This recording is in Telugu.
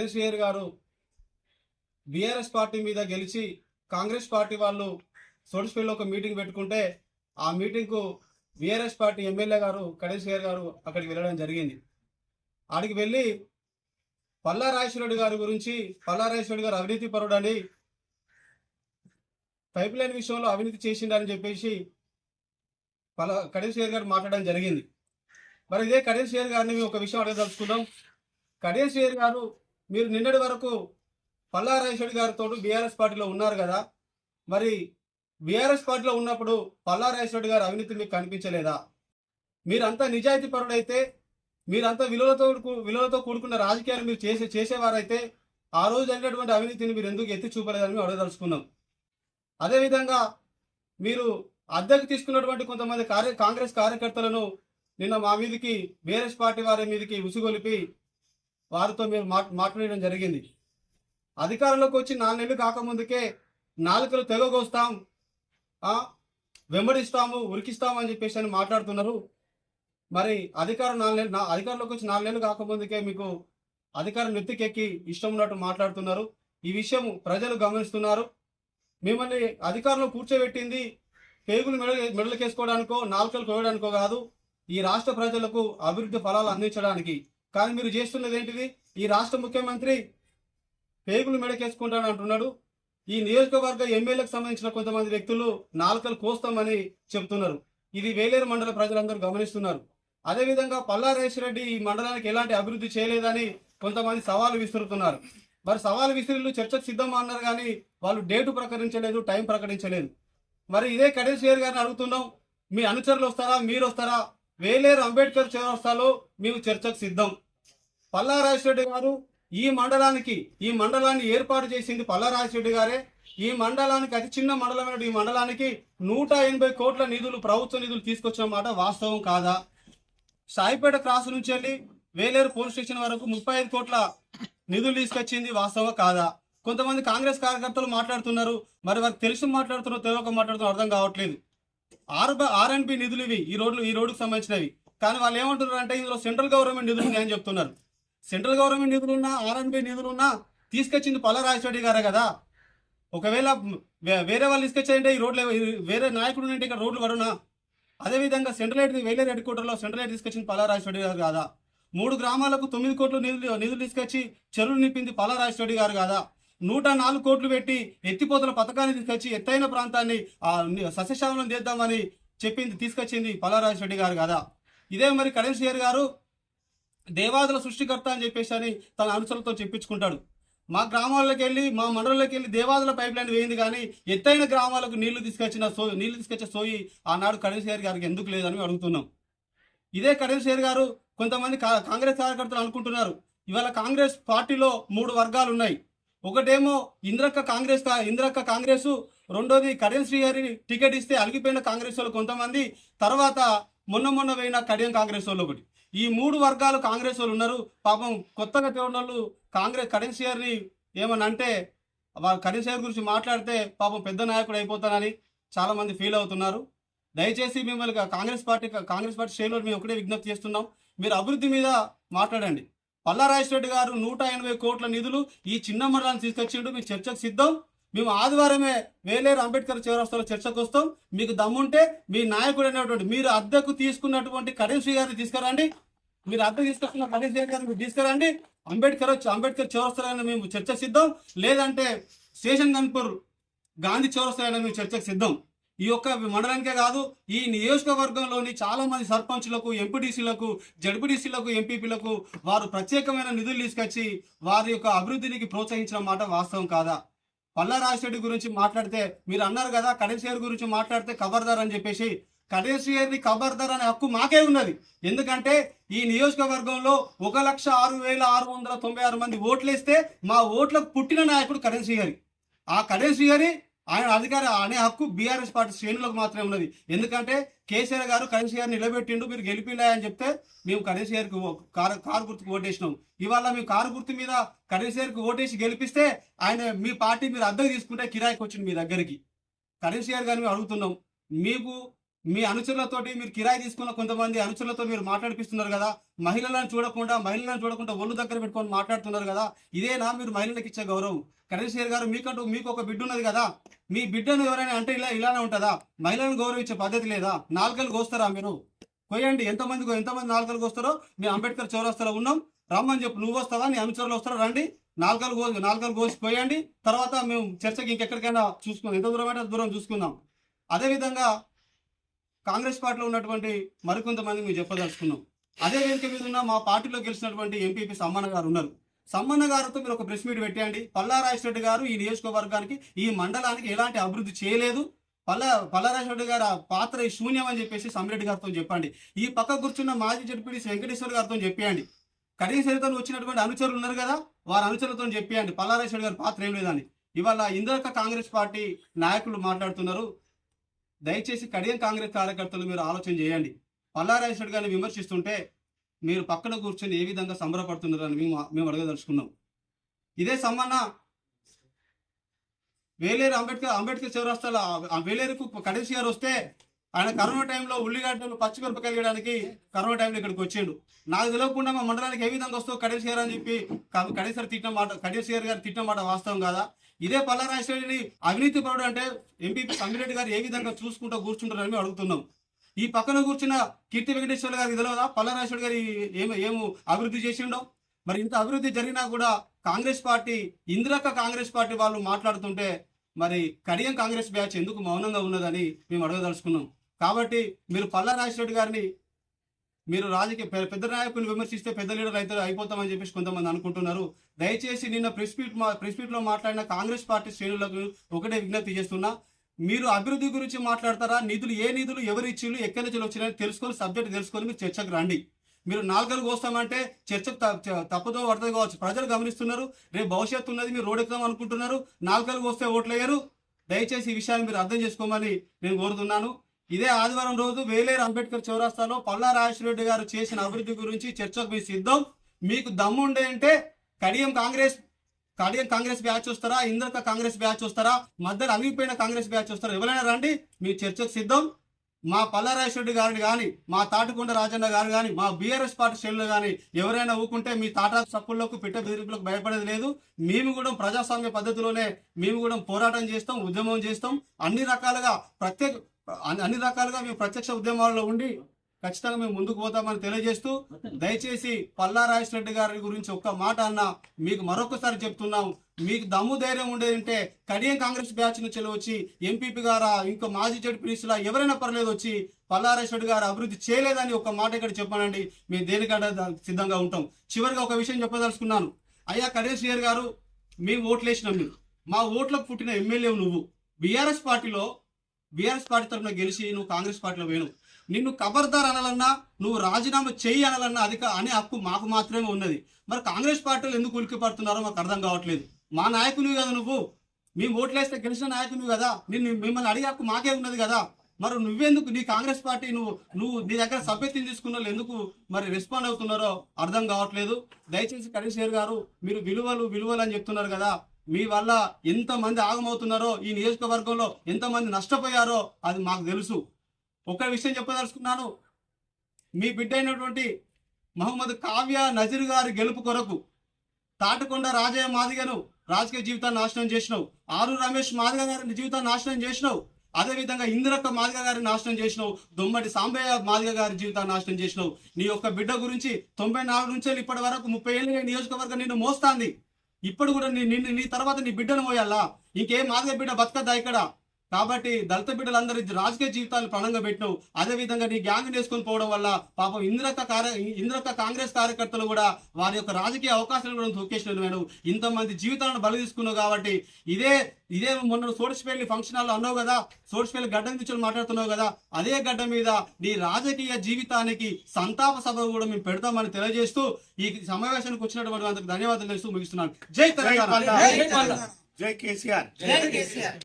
కడేష్ అయ్యర్ గారు బీఆర్ఎస్ పార్టీ మీద గెలిచి కాంగ్రెస్ పార్టీ వాళ్ళు సోడిస్పేట్లో ఒక మీటింగ్ పెట్టుకుంటే ఆ మీటింగ్కు బీఆర్ఎస్ పార్టీ ఎమ్మెల్యే గారు కడేష్ శ్రీహరి గారు అక్కడికి వెళ్ళడం జరిగింది. ఆడికి వెళ్ళి పల్లారాజేశ్వరుడు గారి గురించి పల్లా గారు అవినీతి పరుడని పైప్ లైన్ విషయంలో అవినీతి చేసిండని చెప్పేసి పలా కడేష్ శ్రీహరి గారు మాట్లాడడం జరిగింది. మరి ఇదే కడేష్ గారిని మేము ఒక విషయం అడగదలుచుకుందాం కడేష్ గారు మీరు నిన్నటి వరకు పల్లా గారితో బీఆర్ఎస్ పార్టీలో ఉన్నారు కదా మరి బీఆర్ఎస్ పార్టీలో ఉన్నప్పుడు పల్లా గారు అవినీతి మీకు కనిపించలేదా? మీరంతా నిజాయితీ పరుడైతే మీరంతా విలువలతో విలువలతో కూడుకున్న రాజకీయాలు మీరు చేసే చేసేవారైతే ఆ రోజు జరిగినటువంటి అవినీతిని మీరు ఎందుకు ఎత్తి చూపలేదని మేము అడగదలుచుకున్నాం. అదేవిధంగా మీరు అద్దెకు తీసుకున్నటువంటి కొంతమంది కార్య కాంగ్రెస్ కార్యకర్తలను నిన్న మా మీదకి బీఆర్ఎస్ పార్టీ వారి మీదకి ఉసిగొలిపి వారితో మేము మాట్లాడడం జరిగింది. అధికారంలోకి వచ్చి నాలుగు కాకముందుకే నాలుకలు తెగగోస్తాం వెంబడిస్తాము ఉరికిస్తాము అని చెప్పేసి అని మాట్లాడుతున్నారు. మరి అధికారం నాలుగు నా అధికారంలోకి వచ్చి నాలుగు కాకముందుకే మీకు అధికారం నెత్తికెక్కి ఇష్టం ఉన్నట్టు మాట్లాడుతున్నారు. ఈ విషయం ప్రజలు గమనిస్తున్నారు. మిమ్మల్ని అధికారంలో కూర్చోబెట్టింది పేగులు మెడ మెడలకేసుకోవడానికో నాలుకలు కోయడానికో కాదు ఈ రాష్ట్ర ప్రజలకు అభివృద్ధి ఫలాలు అందించడానికి. కానీ మీరు చేస్తున్నది ఏంటిది? ఈ రాష్ట్ర ముఖ్యమంత్రి పేగులు మెడకేసుకుంటాను అంటున్నాడు. ఈ నియోజకవర్గ ఎమ్మెల్యేలకు సంబంధించిన కొంతమంది వ్యక్తులు నాలుకలు కోస్తామని చెబుతున్నారు ఇది వేలేరు మండల ప్రజలందరూ గమనిస్తున్నారు. అదేవిధంగా పల్లా రెడ్డి ఈ మండలానికి ఎలాంటి అభివృద్ధి చేయలేదని కొంతమంది సవాలు విసురుతున్నారు. మరి సవాలు విసిరిలు చర్చకు సిద్ధం అన్నారు కానీ వాళ్ళు డేటు ప్రకటించలేదు టైం ప్రకటించలేదు. మరి ఇదే కడేశ్వర్ గారిని అడుగుతున్నాం. మీ అనుచరులు వస్తారా? మీరు వస్తారా వేలేరు అంబేద్కర్ చౌరస్తాలో మేము చర్చకు సిద్ధం. పల్లా గారు ఈ మండలానికి ఈ మండలాన్ని ఏర్పాటు చేసింది పల్లా రెడ్డి గారే. ఈ మండలానికి అతి చిన్న మండలమైన ఈ మండలానికి నూట ఎనభై కోట్ల నిధులు ప్రభుత్వ నిధులు తీసుకొచ్చిన మాట వాస్తవం కాదా? సాయిపేట క్రాస్ నుంచి వెళ్ళి వేలేరు పోలీస్ స్టేషన్ వరకు ముప్పై ఐదు కోట్ల నిధులు తీసుకొచ్చింది వాస్తవం కాదా? కొంతమంది కాంగ్రెస్ కార్యకర్తలు మాట్లాడుతున్నారు. మరి వారికి తెలిసి మాట్లాడుతున్నారు తెలియక మాట్లాడుతున్నారు అర్థం కావట్లేదు. ఆర్ ఆర్ఎన్బి నిధులు ఇవి. ఈ రోడ్లు ఈ రోడ్డుకు సంబంధించినవి. కానీ వాళ్ళు ఏమంటున్నారు అంటే ఇందులో సెంట్రల్ గవర్నమెంట్ నిధులు ఉన్నాయని చెప్తున్నారు. సెంట్రల్ గవర్నమెంట్ నిధులున్నా ఆర్ఎన్బి నిధులున్నా తీసుకొచ్చింది పల్ల గారే కదా. ఒకవేళ వేరే వాళ్ళు తీసుకొచ్చారంటే ఈ రోడ్లు వేరే నాయకుడు అంటే ఇక్కడ రోడ్లు పడునా? అదేవిధంగా సెంట్రల్ ఎయిట్ వేలే హెడ్ క్వార్టర్లో సెంట్రల్ ఎయిట్ తీసుకొచ్చింది పల్లరాజశెట్టి గారు కాదా. మూడు గ్రామాలకు తొమ్మిది కోట్లు నిధులు నిధులు తీసుకొచ్చి చెరువులు నింపింది పల్లరాజశెట్టి గారు కాదా. నూట నాలుగు కోట్లు పెట్టి ఎత్తిపోతల పథకాన్ని తీసుకొచ్చి ఎత్తైన ప్రాంతాన్ని సస్యశామలం చేద్దామని చెప్పింది తీసుకొచ్చింది పల్లా రాజశేఖర్ గారు కదా. ఇదే మరి కరెన్సీయర్ గారు దేవాదుల సృష్టికర్త అని చెప్పేసి అని తన అనుచరులతో చెప్పించుకుంటాడు. మా గ్రామాల్లోకి వెళ్ళి మా మండలంలోకి వెళ్ళి దేవాదుల పైప్ లైన్ వేయింది కానీ ఎత్తైన గ్రామాలకు నీళ్ళు తీసుకొచ్చిన సో నీళ్ళు తీసుకొచ్చే సోయి ఆనాడు కరెన్సీయర్ గారికి ఎందుకు లేదని అడుగుతున్నాం. ఇదే కరెన్సీయర్ గారు కొంతమంది కా- కాంగ్రెస్ కార్యకర్తలు అనుకుంటున్నారు. ఇవాళ కాంగ్రెస్ పార్టీలో మూడు వర్గాలు ఉన్నాయి. ఒకటేమో ఇంద్రక్క కాంగ్రెస్ ఇంద్రక్క కాంగ్రెస్ రెండోది కడియం శ్రీహరి టికెట్ ఇస్తే అలిగిపోయిన కాంగ్రెస్ వాళ్ళు కొంతమంది తర్వాత మొన్న మొన్న పోయిన కడియం కాంగ్రెస్ వాళ్ళు ఒకటి. ఈ మూడు వర్గాలు కాంగ్రెస్ వాళ్ళు ఉన్నారు. పాపం కొత్తగా తెలియని కాంగ్రెస్ కడియం శ్రీహరిని ఏమని అంటే వాళ్ళ కడియం శ్రీహరి గురించి మాట్లాడితే పాపం పెద్ద నాయకుడు అయిపోతానని చాలామంది ఫీల్ అవుతున్నారు. దయచేసి మిమ్మల్ని కాంగ్రెస్ పార్టీ కాంగ్రెస్ పార్టీ శ్రేణులు మేము ఒకటే విజ్ఞప్తి చేస్తున్నాం. మీరు అభివృద్ధి మీద మాట్లాడండి. పల్లా గారు నూట ఎనభై కోట్ల నిధులు ఈ చిన్న మండలాన్ని తీసుకొచ్చిండు. మీ చర్చకు సిద్ధం. మేము ఆదివారమే వేలేరు అంబేద్కర్ చౌరస్తాలో చర్చకు వస్తాం. మీకు దమ్ముంటే మీ నాయకుడు అనేటువంటి మీరు అద్దెకు తీసుకున్నటువంటి కరెన్సీ గారిని తీసుకురండి. మీరు అద్దె తీసుకొస్తున్న కరెన్సీ గారిని మీరు తీసుకురండి. అంబేద్కర్ అంబేద్కర్ చౌరస్తాలో మేము చర్చ సిద్ధం. లేదంటే స్టేషన్ గన్పూర్ గాంధీ చౌరస్తాలో మేము చర్చకు సిద్ధం. ఈ యొక్క మండలానికే కాదు ఈ నియోజకవర్గంలోని చాలా మంది సర్పంచ్లకు ఎంపీటీసీలకు జడ్పీటీసీలకు ఎంపీపీలకు వారు ప్రత్యేకమైన నిధులు తీసుకొచ్చి వారి యొక్క అభివృద్ధికి ప్రోత్సహించిన మాట వాస్తవం కాదా? పల్లా రాజశెడ్డి గురించి మాట్లాడితే మీరు అన్నారు కదా కడేశ్వర్ గురించి మాట్లాడితే ఖబర్దార్ అని చెప్పేసి. కడేశ్వరిని ఖబర్దార్ అనే హక్కు మాకే ఉన్నది. ఎందుకంటే ఈ నియోజకవర్గంలో ఒక లక్ష ఆరు వేల ఆరు వందల తొంభై ఆరు మంది ఓట్లేస్తే మా ఓట్లకు పుట్టిన నాయకుడు కరెన్సీ గారి. ఆ కరెన్సీ గారి ఆయన అధికార అనే హక్కు బీఆర్ఎస్ పార్టీ శ్రేణులకు మాత్రమే ఉన్నది. ఎందుకంటే కేసీఆర్ గారు కరీంసీఆర్ నిలబెట్టిండు మీరు గెలిపిండా అని చెప్తే మేము కరీంసీఆర్కి కారు కారు గుర్తుకు ఓటేసినాం. ఇవాళ మేము కారు గుర్తు మీద కరీంసీఆర్కి ఓటేసి గెలిపిస్తే ఆయన మీ పార్టీ మీరు అద్దెకు తీసుకుంటే కిరాయికి వచ్చింది మీ దగ్గరికి. కరెన్సీ గారిని మేము అడుగుతున్నాం. మీకు మీ అనుచరులతోటి మీరు కిరాయి తీసుకున్న కొంతమంది అనుచరులతో మీరు మాట్లాడిపిస్తున్నారు కదా మహిళలను చూడకుండా మహిళలను చూడకుండా ఒళ్ళు దగ్గర పెట్టుకొని మాట్లాడుతున్నారు కదా ఇదేనా మీరు మహిళలకు ఇచ్చే గౌరవం? కరణేశ్వర్ గారు మీకంటూ మీకు ఒక బిడ్డ ఉన్నది కదా మీ బిడ్డను ఎవరైనా అంటే ఇలా ఇలానే ఉంటుందా? మహిళలను గౌరవించే పద్ధతి లేదా? నాలుకలు కోస్తారా మీరు? కొయ్యండి ఎంతమంది ఎంతమంది నాలుకలు కోస్తారో? మీ అంబేద్కర్ చౌరస్తాలో ఉన్నాం రమ్మని చెప్పు నువ్వు వస్తావా? నీ అనుచరులు వస్తారో? రండి నాలుకలు కో నాలుకలు కోసి పోయండి తర్వాత మేము చర్చకి ఇంకెక్కడికైనా చూసుకుందాం. ఎంత దూరం అంటే దూరం చూసుకుందాం. అదేవిధంగా కాంగ్రెస్ పార్టీలో ఉన్నటువంటి మరికొంతమంది మేము చెప్పదలుచుకున్నాం. అదే వెనుక మీద ఉన్న మా పార్టీలో గెలిచినటువంటి ఎంపీపీ సమ్మన్న గారు ఉన్నారు. సమ్మన్న గారితో మీరు ఒక ప్రెస్ మీట్ పెట్టండి పల్లారాజరెడ్డి గారు ఈ నియోజకవర్గానికి ఈ మండలానికి ఎలాంటి అభివృద్ధి చేయలేదు. పల్ల పల్లారాజరెడ్డి గారు ఆ పాత్ర శూన్యం అని చెప్పేసి సమ్మిరెడ్డి గారితో చెప్పండి. ఈ పక్క కూర్చున్న మాజీ జడ్పీడీ వెంకటేశ్వర గారితో చెప్పేయండి. కనీసరితో వచ్చినటువంటి అనుచరులు ఉన్నారు కదా వారి అనుచరులతో చెప్పేయండి. పల్లారాజరెడ్డి గారి పాత్ర ఏం లేదని. ఇవాళ ఇందాక కాంగ్రెస్ పార్టీ నాయకులు మాట్లాడుతున్నారు. దయచేసి కడియం కాంగ్రెస్ కార్యకర్తలు మీరు ఆలోచన చేయండి. పల్లారాజరెడ్డి గారిని విమర్శిస్తుంటే మీరు పక్కన కూర్చొని ఏ విధంగా సంబరపడుతున్నారని మేము మేము అడగదలుచుకున్నాం. ఇదే సమ్మన్న వేలేరు అంబేద్కర్ అంబేద్కర్ చౌరస్తాలో ఆ వేలేరుకు కడేసి గారు వస్తే ఆయన కరోనా టైంలో ఉల్లిగడ్డలు పచ్చిమిరపకాయలు వేయడానికి కరోనా టైంలో ఇక్కడికి వచ్చిండు నాకు తెలియకుండా మా మండలానికి ఏ విధంగా వస్తావు కడేసి గారు అని చెప్పి కడేశ్వర తిట్టిన మాట కడేసి గారు గారు తిట్టిన మాట వాస్తవం కాదా? ఇదే పల్లారాజరెడ్డిని అవినీతి పరుడు అంటే ఎంపీ సంగిరెడ్డి గారు ఏ విధంగా చూసుకుంటూ కూర్చుంటారని మేము అడుగుతున్నాం. ఈ పక్కన కూర్చున్న కీర్తి వెంకటేశ్వర గారికి తెలియదా? పల్లారాజరెడ్డి గారు ఏమి ఏమో అభివృద్ధి చేసిండో? మరి ఇంత అభివృద్ధి జరిగినా కూడా కాంగ్రెస్ పార్టీ ఇందిరక్క కాంగ్రెస్ పార్టీ వాళ్ళు మాట్లాడుతుంటే మరి కడియం కాంగ్రెస్ బ్యాచ్ ఎందుకు మౌనంగా ఉన్నదని మేము అడగదలుచుకున్నాం. కాబట్టి మీరు పల్లా రాజశేఖర్ గారిని మీరు రాజకీయ పెద్ద నాయకుని విమర్శిస్తే పెద్ద లీడర్ అయితే అయిపోతామని చెప్పేసి కొంతమంది అనుకుంటున్నారు. దయచేసి నిన్న ప్రెస్ మీట్ మా ప్రెస్ మీట్లో మాట్లాడిన కాంగ్రెస్ పార్టీ శ్రేణులకు ఒకటే విజ్ఞప్తి చేస్తున్నా. మీరు అభివృద్ధి గురించి మాట్లాడతారా? నిధులు ఏ నిధులు ఎవరు ఇచ్చిళ్ళు ఎక్కడి నుంచి వచ్చినాయని తెలుసుకొని సబ్జెక్ట్ తెలుసుకొని మీరు చర్చకు రండి. మీరు నాలుగలు కోస్తామంటే చర్చకు త- తప్పుదో పడుతుంది కావచ్చు. ప్రజలు గమనిస్తున్నారు. రేపు భవిష్యత్తు ఉన్నది మీరు రోడ్ ఎక్కుదాం అనుకుంటున్నారు. నాలుగలు కోస్తే ఓట్లేయరు. దయచేసి ఈ విషయాన్ని మీరు అర్థం చేసుకోమని నేను కోరుతున్నాను. ఇదే ఆదివారం రోజు వేలేరు అంబేద్కర్ చౌరాస్తాలో పల్లా రెడ్డి గారు చేసిన అభివృద్ధి గురించి చర్చకు మీ సిద్ధం. మీకు దమ్ముండే అంటే కడియం కాంగ్రెస్ కడియం కాంగ్రెస్ బ్యాచ్ వస్తారా ఇంద్రక కాంగ్రెస్ బ్యాచ్ వస్తారా మధ్యలో అమిగిపోయిన కాంగ్రెస్ బ్యాచ్ వస్తారా ఎవరైనా రండి మీ చర్చకు సిద్ధం. మా పల్లారాజరెడ్డి గారిని కానీ మా తాటికొండ రాజన్న గారు కానీ మా బీఆర్ఎస్ పార్టీ శ్రేణులు కానీ ఎవరైనా ఊకుంటే మీ తాటా సప్పుల్లోకి పిట్ట బెదిరింపులకు భయపడేది లేదు. మేము కూడా ప్రజాస్వామ్య పద్ధతిలోనే మేము కూడా పోరాటం చేస్తాం ఉద్యమం చేస్తాం. అన్ని రకాలుగా ప్రత్యేక అన్ని అన్ని రకాలుగా మేము ప్రత్యక్ష ఉద్యమాల్లో ఉండి ఖచ్చితంగా మేము ముందుకు పోతామని తెలియజేస్తూ దయచేసి పల్లా రెడ్డి గారి గురించి ఒక్క మాట అన్న మీకు మరొకసారి చెప్తున్నాం. మీకు దమ్ము ధైర్యం ఉండేదంటే కడియం కాంగ్రెస్ బ్యాచ్ నుంచి వచ్చి ఎంపీపీ గారా ఇంకో మాజీ జడ్పీసీలా ఎవరైనా పర్లేదు వచ్చి పల్లా రెడ్డి గారు అభివృద్ధి చేయలేదని ఒక మాట ఇక్కడ చెప్పానండి. మేము దేనికంటే సిద్ధంగా ఉంటాం. చివరిగా ఒక విషయం చెప్పదలుచుకున్నాను. అయ్యా కడేశ్వర్ గారు మేము ఓట్లు వేసినాం మీరు. మా ఓట్లకు పుట్టిన ఎమ్మెల్యే నువ్వు. బీఆర్ఎస్ పార్టీలో బీఆర్ఎస్ పార్టీ తరఫున గెలిచి నువ్వు కాంగ్రెస్ పార్టీలో పోయినావు. నిన్ను ఖబర్దార్ అనాలన్నా నువ్వు రాజీనామా చేయి అనాలన్నా అధిక అనే హక్కు మాకు మాత్రమే ఉన్నది. మరి కాంగ్రెస్ పార్టీలు ఎందుకు ఉలికి పడుతున్నారో మాకు అర్థం కావట్లేదు. మా నాయకునివి కదా నువ్వు. మేము ఓట్లేస్తే గెలిచిన నాయకునివి కదా. నిన్ను మిమ్మల్ని అడిగే హక్కు మాకే ఉన్నది కదా. మరి నువ్వెందుకు నీ కాంగ్రెస్ పార్టీ నువ్వు నువ్వు నీ దగ్గర సభ్యత్వం తీసుకున్న వాళ్ళు ఎందుకు మరి రెస్పాండ్ అవుతున్నారో అర్థం కావట్లేదు. దయచేసి కరీష్ గారు మీరు విలువలు విలువలు అని చెప్తున్నారు కదా. మీ వల్ల ఎంతమంది ఆగమవుతున్నారో ఈ నియోజకవర్గంలో ఎంతమంది నష్టపోయారో అది మాకు తెలుసు. ఒక విషయం చెప్పదలుచుకున్నాను. మీ బిడ్డ అయినటువంటి మహమ్మద్ కావ్య నజీర్ గారి గెలుపు కొరకు తాటకొండ రాజయ్య మాదిగను రాజకీయ జీవితాన్ని నాశనం చేసినావు. ఆరు రమేష్ మాదిగ గారి జీవితాన్ని నాశనం చేసినావు. అదే విధంగా ఇందిరక్క మాదిగ గారిని నాశనం చేసినావు. దొమ్మటి సాంబయ్య మాదిగ గారి జీవితాన్ని నాశనం చేసినావు. నీ యొక్క బిడ్డ గురించి తొంభై నాలుగు నుంచి ఇప్పటి వరకు ముప్పై ఏళ్ళుగా నియోజకవర్గం నిన్ను మోస్తాంది. ఇప్పుడు కూడా నీ నిన్ను నీ తర్వాత నీ బిడ్డను మోయాలా? ఇంకేం మాదిగ బిడ్డ బతకద్దా ఇక్కడ? కాబట్టి దళిత బిడ్డలందరి రాజకీయ జీవితాలు ప్రాణంగా పెట్టినావు. అదే విధంగా నీ గ్యాంగ్ వేసుకొని పోవడం వల్ల పాపం ఇంద్రక కార్య ఇంద్రక కాంగ్రెస్ కార్యకర్తలు కూడా వారి యొక్క రాజకీయ అవకాశాలు కూడా తొక్కేసినావు ఇంతమంది జీవితాలను బలి తీసుకున్నావు కాబట్టి ఇదే ఇదే మొన్న సోడిసిపల్లి ఫంక్షన్ హాల్లో అన్నావు కదా సోడిసిపల్లి గడ్డ నుంచి మాట్లాడుతున్నావు కదా అదే గడ్డ మీద నీ రాజకీయ జీవితానికి సంతాప సభ కూడా మేము పెడతామని తెలియజేస్తూ ఈ సమావేశానికి వచ్చినటువంటి అందరికి ధన్యవాదాలు తెలుస్తూ ముగిస్తున్నాను. జై తెలంగాణ. జై కేసీఆర్. జై కేసీఆర్.